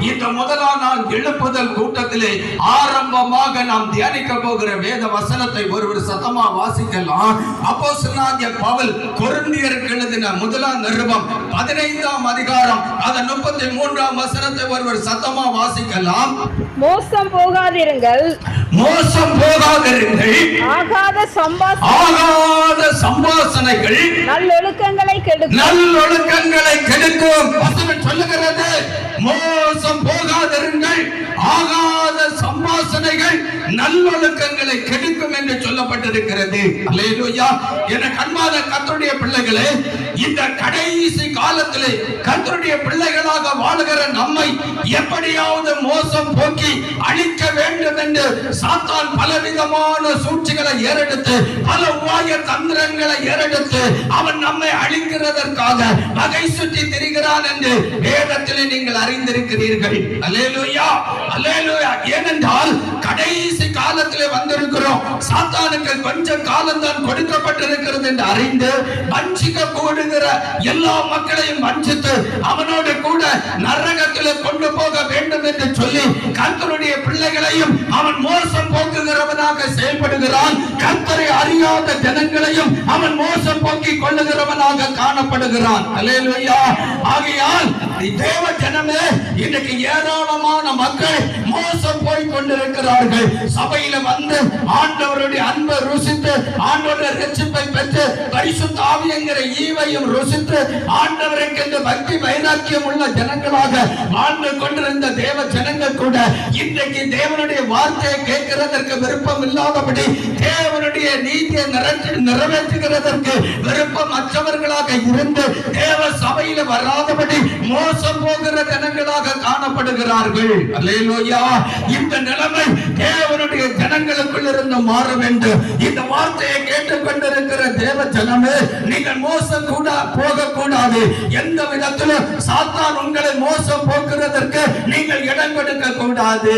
இந்த முதலாம் நாள் எழுப்புதல் கூட்டத்திலே ஆரம்பமாக நாம் தியானிக்க போகிற வேத வசனத்தை ஒருவர் சத்தமா வாசிக்கலாம். அப்போ பவுல் கொரிந்தியருக்கு எழுதின முதலாம் நிருபம் பதினைந்தாம் அதிகாரம் அதன் முப்பத்தி மூன்றாம் வசனத்தை ஒருவர் சத்தமா வாசிக்கலாம். மோசம் போகாதிருங்கள். மோசம் போகாதிருங்கள். ஆகாத சம்பாச ஆகாத சம்பாசனைகள். நல்லொழுக்கங்களை கெடுக்கும். நல்லொழுக்கங்களை கெடுக்கும். வசனம் சொல்லுகிறது. மோசம் போகாதிருங்கள். ஆகாத சம்பாசனைகள் நல்லொழுக்கங்களை கெடுக்கும் என்று சொல்லப்பட்டிருக்கிறது. என கண்மாத கர்த்தருடைய பிள்ளைகளே இந்த கடைசி காலத்திலே கர்த்தருடைய பிள்ளைகளாக வாழுகிற நம்மை எப்படியாவது மோசம் போக்கி அழிக்க வேண்டும் என்று சாத்தான் பலவிதமான சூழ்ச்சிகளை ஏறெடுத்து பல உபாய தந்திரங்களை ஏறெடுத்து அவன் நம்மை அழிக்கிறதற்காக வகை சுற்றி திரிகிறான் என்று வேதத்தில் நீங்கள் அறிந்திருக்கிறீர்கள். அலேலுயா அலேலுயா ஏனென்றால் கடைசி காலத்திலே வந்திருக்கிறோம். சாத்தானுக்கு கொஞ்சம் காலம் தான் கொடுக்கப்பட்டிருக்கிறது என்று அறிந்து வஞ்சிக்க கூடுகிற எல்லா மக்களையும் வஞ்சித்து அவனோடு கூட நரகத்தில் கொண்டு போக வேண்டும் என்று சொல்லி கர்த்தருடைய பிள்ளைகளையும் அவன் மோசம் போக்குகிறவனாக செயல்படுகிறான். கர்த்தரை அறியாத ஜனங்களையும் அவன் மோசம் போக்கி கொள்ளுகிறவனாக காணப்படுகிறான். அல்லேலூயா. ஆகையால் தேவ ஜனமே இன்னைக்கு ஏராளமான மக்கள் மோசம் போய் கொண்டிருக்கிறார்கள். சபையில வந்து ஆண்டவருடைய அன்பை ருசித்து ஆண்டவருடைய ரட்சிப்பை பெற்று பரிசுத்த ஆவி என்கிற ஈவையும் ருசித்து ஆண்டவருக்கு என்று பக்தி வைராக்கியம் உள்ள ஜனங்களாக வாழ்ந்து கொண்டிருந்த தேவ ஜனங்கள் கூட இன்றைக்கு தேவனுடைய வார்த்தையை கேட்கிறதற்கு விருப்பம் இல்லாதபடி தேவனுடைய நீதியை நிறைவேற்றுகிறதற்கு விருப்பம் அற்றவர்களாக இருந்து தேவ சபையில வராதபடி மோசம் போகிற ஜனங்களாக காணப்படுகிறார்கள். அல்லேலூயா. இந்த நிலைமை தேவனுடைய ஜனங்களுக்குள் இருந்து மாற வேண்டும் இந்த வார்த்தையை இருக்கிற தேவ ஜனமே நீங்கள் மோசம் கூட போக கூடாது எந்த விதத்திலும் சாத்தான் உங்களை மோசம் போக்குறதற்கு நீங்கள் இடம் கொடுக்க கூடாது